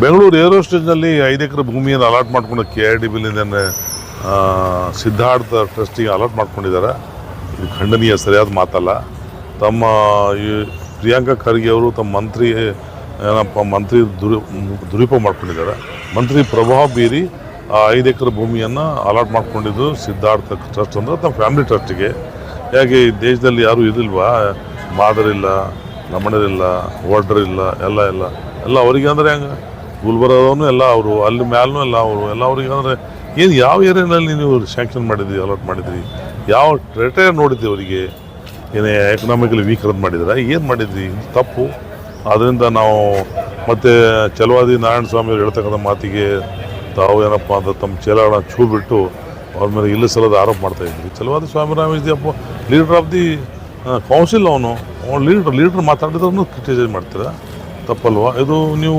Bengaluru aero ಸ್ಟೇಜ್ನಲ್ಲಿ ಐದು ಎಕರೆ ಭೂಮಿಯನ್ನು allot ಮಾಡ್ಕೊಂಡು ಕೆ ಆರ್ ಡಿ ಬಿಲ್ಲಿಂದ ಸಿದ್ಧಾರ್ಥ ಟ್ರಸ್ಟಿಗೆ ಅಲಾಟ್ ಮಾಡ್ಕೊಂಡಿದ್ದಾರೆ. ಇದು ಖಂಡನೀಯ ಸರಿಯಾದ ಮಾತಲ್ಲ. ತಮ್ಮ ಈ ಪ್ರಿಯಾಂಕಾ ಖರ್ಗೆ ಅವರು ತಮ್ಮ ಮಂತ್ರಿ, ಏನಪ್ಪ, ಮಂತ್ರಿ ದುರು, ದುರುಪಯೋಗ ಮಾಡ್ಕೊಂಡಿದ್ದಾರೆ. ಮಂತ್ರಿ ಪ್ರಭಾವ ಬೀರಿ ಆ ಐದು ಎಕರೆ ಭೂಮಿಯನ್ನು ಅಲಾಟ್ ಮಾಡ್ಕೊಂಡಿದ್ದು ಸಿದ್ಧಾರ್ಥ ಟ್ರಸ್ಟ್ ಅಂದರೆ ತಮ್ಮ ಫ್ಯಾಮಿಲಿ ಟ್ರಸ್ಟಿಗೆ. ಹೇಗೆ ಈ ದೇಶದಲ್ಲಿ ಯಾರೂ ಇದಿಲ್ವಾ? ಮಾದರಿಲ್ಲ ಲಮಣರಿಲ್ಲ ವಾರ್ಡರ್ ಇಲ್ಲ ಎಲ್ಲ. ಇಲ್ಲ ಎಲ್ಲ ಅವರಿಗೆ ಅಂದರೆ ಹೆಂಗೆ? ಗುಲ್ಬರ್ಗದವನು ಎಲ್ಲ ಅವರು, ಅಲ್ಲಿ ಮ್ಯಾಲೂ ಎಲ್ಲ ಅವರು. ಎಲ್ಲ ಅವ್ರಿಗೆ ಅಂದರೆ ಏನು ಯಾವ ಏರಿಯಾದಲ್ಲಿ ನೀವು ಶ್ಯಾಂಕ್ಷನ್ ಮಾಡಿದ್ರಿ ಅಲಾಟ್ ಮಾಡಿದ್ರಿ? ಯಾವ ಕ್ರೈಟೇರಿಯಾ ನೋಡಿದ್ರಿ ಅವರಿಗೆ? ಏನೇ ಎಕನಾಮಿಕಲಿ ವೀಕ್ ಅಂತ ಮಾಡಿದ್ರೆ? ಏನು ಮಾಡಿದ್ರಿ? ತಪ್ಪು. ಆದ್ದರಿಂದ ನಾವು ಮತ್ತು ಚಲವಾದಿ ನಾರಾಯಣ ಸ್ವಾಮಿ ಹೇಳ್ತಕ್ಕಂಥ ಮಾತಿಗೆ ತಾವು ಏನಪ್ಪ ಅಂತ ತಮ್ಮ ಚೇಲಾಡ ಚೂ ಬಿಟ್ಟು ಅವ್ರ ಮೇಲೆ ಇಲ್ಲ ಸಲದ ಆರೋಪ ಇದ್ವಿ ಚಲವಾದಿ ಸ್ವಾಮಿರಾಮ್ ಇಸ್ ದಿ ಅಪ್ಪ ಲೀಡರ್ ಆಫ್ ದಿ ಕೌನ್ಸಿಲ್ ಅವನು. ಅವ್ನು ಲೀಡರ್ ಲೀಡರ್ ಮಾತಾಡಿದ್ರೂ ಕ್ರಿಟಿಸೈಸ್ ಮಾಡ್ತೀರಾ? ತಪ್ಪಲ್ವಾ? ಇದು ನೀವು